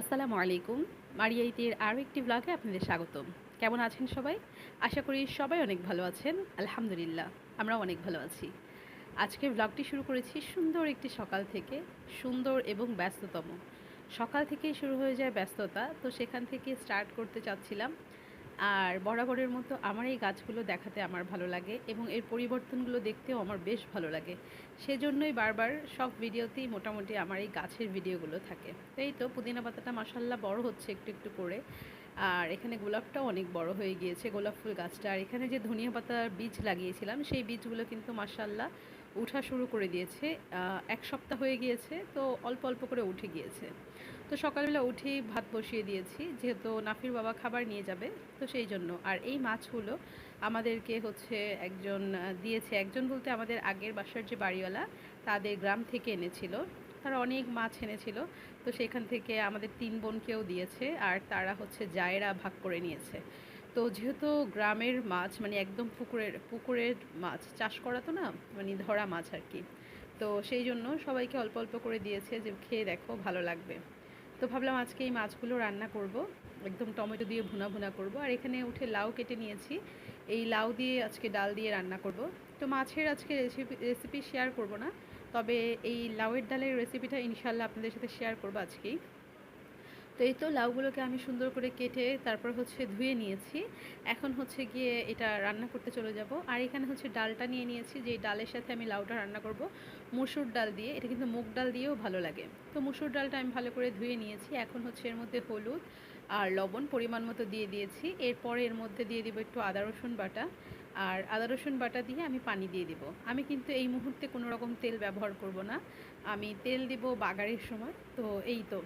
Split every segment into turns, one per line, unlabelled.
আসসালামু আলাইকুম। মারিয়াইটির আরও একটি ব্লগে আপনাদের স্বাগতম। কেমন আছেন সবাই? আশা করি সবাই অনেক ভালো আছেন। আলহামদুলিল্লাহ আমরা অনেক ভালো আছি। আজকের ব্লগটি শুরু করেছি সুন্দর একটি সকাল থেকে, সুন্দর এবং ব্যস্ততম। সকাল থেকেই শুরু হয়ে যায় ব্যস্ততা, তো সেখান থেকে স্টার্ট করতে চাচ্ছিলাম আর বরাবরের মতো আমার এই গাছগুলো দেখাতে আমার ভালো লাগে এবং এর পরিবর্তনগুলো দেখতেও আমার বেশ ভালো লাগে। সেজন্যই বারবার সব ভিডিওতেই মোটামুটি আমার এই গাছের ভিডিওগুলো থাকে। এই তো পুদিনা পাতাটা মাসাল্লাহ বড় হচ্ছে একটু একটু করে। আর এখানে গোলাপটাও অনেক বড় হয়ে গিয়েছে গোলাপ ফুল গাছটা। আর এখানে যে ধনিয়া পাতার বীজ লাগিয়েছিলাম, সেই বীজগুলো কিন্তু মাসাল্লাহ উঠা শুরু করে দিয়েছে এক সপ্তাহ হয়ে গিয়েছে, তো অল্প অল্প করে উঠে গিয়েছে। তো সকালবেলা উঠেই ভাত বসিয়ে দিয়েছি, যেহেতু নাফির বাবা খাবার নিয়ে যাবে, তো সেই জন্য। আর এই মাছগুলো আমাদেরকে হচ্ছে একজন, দিয়েছে একজন বলতে আমাদের আগের বাসার যে বাড়িওয়ালা, তাদের গ্রাম থেকে এনেছিল। তারা অনেক মাছ এনেছিল, তো সেখান থেকে আমাদের তিন বোনকেও দিয়েছে, আর তারা হচ্ছে জায়রা ভাগ করে নিয়েছে। তো যেহেতু গ্রামের মাছ মানে একদম পুকুরের পুকুরের মাছ, চাষ করা তো না মানে ধরা মাছ আর কি। তো সেই জন্য সবাইকে অল্প অল্প করে দিয়েছে যে, খেয়ে দেখো, ভালো লাগবে। তো ভাবলাম আজকে এই মাছগুলো রান্না করব। একদম টমেটো দিয়ে ভুনা ভুনা করব। আর এখানে উঠে লাউ কেটে নিয়েছি। এই লাউ দিয়ে আজকে ডাল দিয়ে রান্না করব। তো মাছের আজকে রেসিপি রেসিপি শেয়ার করব না। তবে এই লাউয়ের ডালের রেসিপিটা ইনশাল্লাহ আপনাদের সাথে শেয়ার করব আজকেই। তো এই তো লাউগুলোকে আমি সুন্দর করে কেটে তারপর হচ্ছে ধুয়ে নিয়েছি। এখন হচ্ছে গিয়ে এটা রান্না করতে চলে যাব। আর এখানে হচ্ছে ডালটা নিয়ে নিয়েছি, যে ডালের সাথে আমি লাউটা রান্না করব। মুসুর ডাল দিয়ে, এটা কিন্তু মুগ ডাল দিয়েও ভালো লাগে। তো মুসুর ডালটা আমি ভালো করে ধুয়ে নিয়েছি। এখন হচ্ছে এর মধ্যে হলুদ আর লবণ পরিমাণ মতো দিয়ে দিয়েছি। এরপরে এর মধ্যে দিয়ে দিব একটু আদা, রসুন বাটা। আর আদা, রসুন বাটা দিয়ে আমি পানি দিয়ে দিব। আমি কিন্তু এই মুহূর্তে কোনো রকম তেল ব্যবহার করব না। আমি তেল দিব বাগারের সময়। তো এই তো।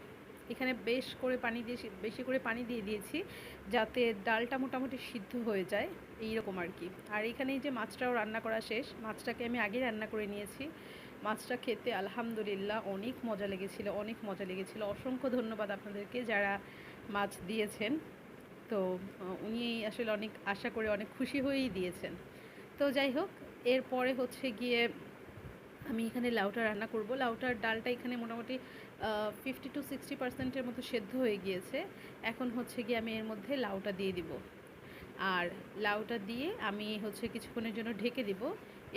এখানে বেশ করে পানি দিয়ে বেশি করে পানি দিয়ে দিয়েছি যাতে ডালটা মোটামুটি সিদ্ধ হয়ে যায় এই রকম আর কি। আর এখানে যে মাছটাও রান্না করা শেষ, মাছটাকে আমি আগে রান্না করে নিয়েছি। মাছটা খেতে আলহামদুলিল্লাহ অনেক মজা লেগেছিল, অনেক মজা লেগেছিল। অসংখ্য ধন্যবাদ আপনাদেরকে যারা মাছ দিয়েছেন। তো উনি আসলে অনেক আশা করে, অনেক খুশি হয়েই দিয়েছেন। তো যাই হোক, এরপরে হচ্ছে গিয়ে আমি এখানে লাউটা রান্না করব। লাউটার ডালটা এখানে মোটামুটি ফিফটি টু সিক্সটি পার্সেন্টের মতো সেদ্ধ হয়ে গিয়েছে। এখন হচ্ছে গিয়ে আমি এর মধ্যে লাউটা দিয়ে দিব। আর লাউটা দিয়ে আমি হচ্ছে কিছুক্ষণের জন্য ঢেকে দিব।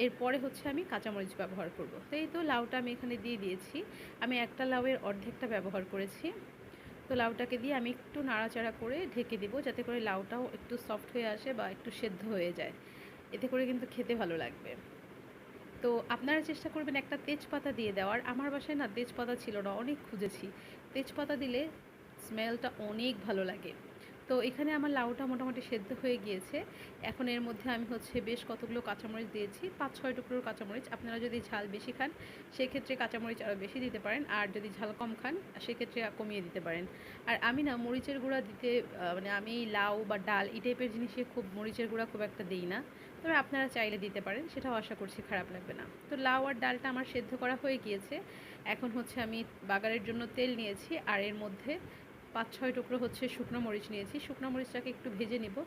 এরপরে হচ্ছে আমি কাঁচামরিচ ব্যবহার করব। তো এই তো লাউটা আমি এখানে দিয়ে দিয়েছি। আমি একটা লাউয়ের অর্ধেকটা ব্যবহার করেছি। তো লাউটাকে দিয়ে আমি একটু নাড়াচাড়া করে ঢেকে দিব যাতে করে লাউটাও একটু সফট হয়ে আসে বা একটু সেদ্ধ হয়ে যায়। এতে করে কিন্তু খেতে ভালো লাগবে। তো আপনারা চেষ্টা করবেন একটা তেজপাতা দিয়ে দেওয়ার। আমার বাসায় না তেজপাতা ছিল না, অনেক খুঁজেছি। তেজপাতা দিলে স্মেলটা অনেক ভালো লাগে। তো এখানে আমার লাউটা মোটামুটি সেদ্ধ হয়ে গিয়েছে। এখন এর মধ্যে আমি হচ্ছে বেশ কতগুলো কাঁচামরিচ দিয়েছি, পাঁচ ছয় টুকরোর কাঁচামরিচ। আপনারা যদি ঝাল বেশি খান, সেক্ষেত্রে কাঁচামরিচ আরও বেশি দিতে পারেন, আর যদি ঝাল কম খান, সেক্ষেত্রে কমিয়ে দিতে পারেন। আর আমি না মরিচের গুঁড়া দিতে মানে আমি লাউ বা ডাল এই টাইপের জিনিসে খুব মরিচের গুঁড়া খুব একটা দিই না। তবে আপনারা চাইলে দিতে পারেন, সেটাও আশা করছি খারাপ লাগবে না। তো লাউ আর ডালটা আমার সেদ্ধ করা হয়ে গিয়েছে। এখন হচ্ছে আমি বাগারের জন্য তেল নিয়েছি, আর এর মধ্যে পাঁচ ছয় টুকরো হচ্ছে শুকনো মরিচ নিয়েছি। শুকনো মরিচটাকে একটু ভেজে নিব,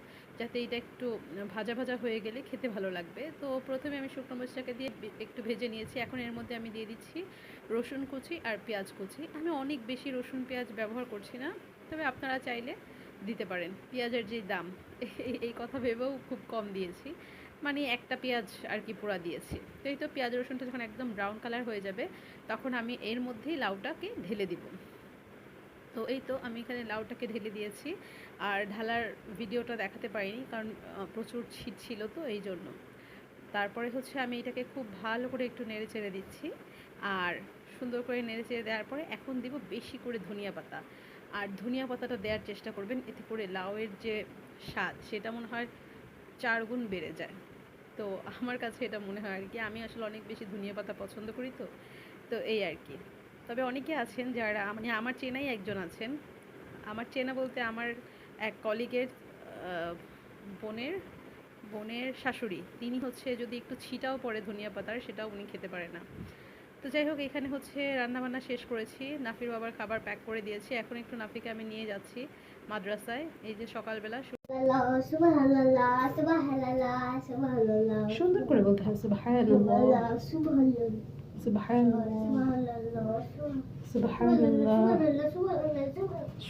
যাতে এটা একটু ভাজা ভাজা হয়ে গেলে খেতে ভালো লাগবে। তো প্রথমে আমি শুকনো মরিচটাকে দিয়ে একটু ভেজে নিয়েছি। এখন এর মধ্যে আমি দিয়ে দিচ্ছি রসুন কুচি আর পেঁয়াজ কুচি। আমি অনেক বেশি রসুন পেঁয়াজ ব্যবহার করছি না, তবে আপনারা চাইলে দিতে পারেন। পেঁয়াজের যে দাম, এই কথা ভেবেও খুব কম দিয়েছি। মানে একটা পেঁয়াজ আর কি পোড়া দিয়েছি। তো এই তো পেঁয়াজ রসুনটা যখন একদম ব্রাউন কালার হয়ে যাবে, তখন আমি এর মধ্যেই লাউটাকে ঢেলে দিব। তো এই তো আমি এখানে লাউটাকে ঢেলে দিয়েছি। আর ঢালার ভিডিওটা দেখাতে পারিনি কারণ প্রচুর ছিট ছিল তো এই জন্য। তারপরে হচ্ছে আমি এটাকে খুব ভালো করে একটু নেড়ে চেড়ে দিচ্ছি। আর সুন্দর করে নেড়ে চেড়ে দেওয়ার পরে এখন দিব বেশি করে ধনিয়া পাতা। আর ধনিয়া পাতাটা দেওয়ার চেষ্টা করবেন, এতে করে লাউয়ের যে স্বাদ সেটা মনে হয় চার গুণ বেড়ে যায়। তো আমার কাছে এটা মনে হয় আর কি। আমি আসলে অনেক বেশি ধনিয়া পাতা পছন্দ করি তো তো এই আর কি। তবে অনেকে আছেন যারা মানে আমার চেনাই একজন আছেন। আমার চেনা বলতে আমার এক কলিগের বোনের বোনের শাশুড়ি। তিনি হচ্ছে যদি একটু ছিটাও পড়ে ধনিয়া পাতার সেটাও উনি খেতে পারে না। তো যাই হোক এখানে হচ্ছে রান্নাবান্না শেষ করেছি। নাফির বাবার খাবার প্যাক করে দিয়েছি। এখন একটু নাফিকে আমি নিয়ে যাচ্ছি মাদ্রাসায়। এই যে সকালবেলা সু-
সুবহানাল্লাহ সুবহানাল্লাহ সুবহানাল্লাহ
সুন্দর করে বলতে হবে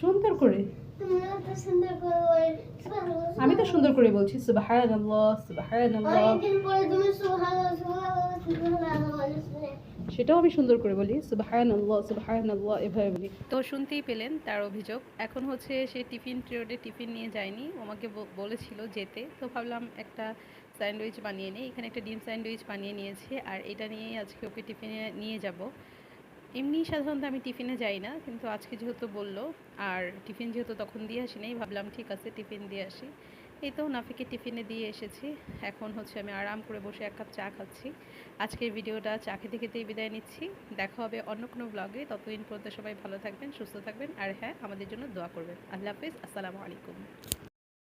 সুন্দর করে। আমি তো সুন্দর করে বলছি। সেটাও আমি সুন্দর করে বলি সুবাহান আল্লাহ সুবাহান আল্লাহ এভাবে বলি। তো শুনতেই পেলেন তার অভিযোগ। এখন হচ্ছে সে টিফিন ট্রেডে টিফিন নিয়ে যায়নি ও আমাকে বলেছিল যেতে। তো ভাবলাম একটা স্যান্ডউইচ বানিয়ে নিই। এখানে একটা ডিম স্যান্ডউইচ বানিয়ে নিয়েছি আর এটা নিয়েই আজকে ওকে টিফিনে নিয়ে যাব। এমনি সাধারণত আমি টিফিনে যাই না, কিন্তু আজকে যেহেতু বলল, আর টিফিন যেহেতু তখন দিয়ে আসি নাই, ভাবলাম ঠিক আছে টিফিন দিয়ে আসি। এই তো নাফিকে টিফিনে দিয়ে এসেছি। এখন হচ্ছে আমি আরাম করে বসে এক কাপ চা খাচ্ছি। আজকের ভিডিওটা চা খেতে খেতেই বিদায় নিচ্ছি। দেখা হবে অন্য কোনো ব্লগে ততদিন পর্যন্ত সবাই ভালো থাকবেন, সুস্থ থাকবেন। আর হ্যাঁ আমাদের জন্য দোয়া করবেন। আল্লাহ হাফিজ, আসসালামু আলাইকুম।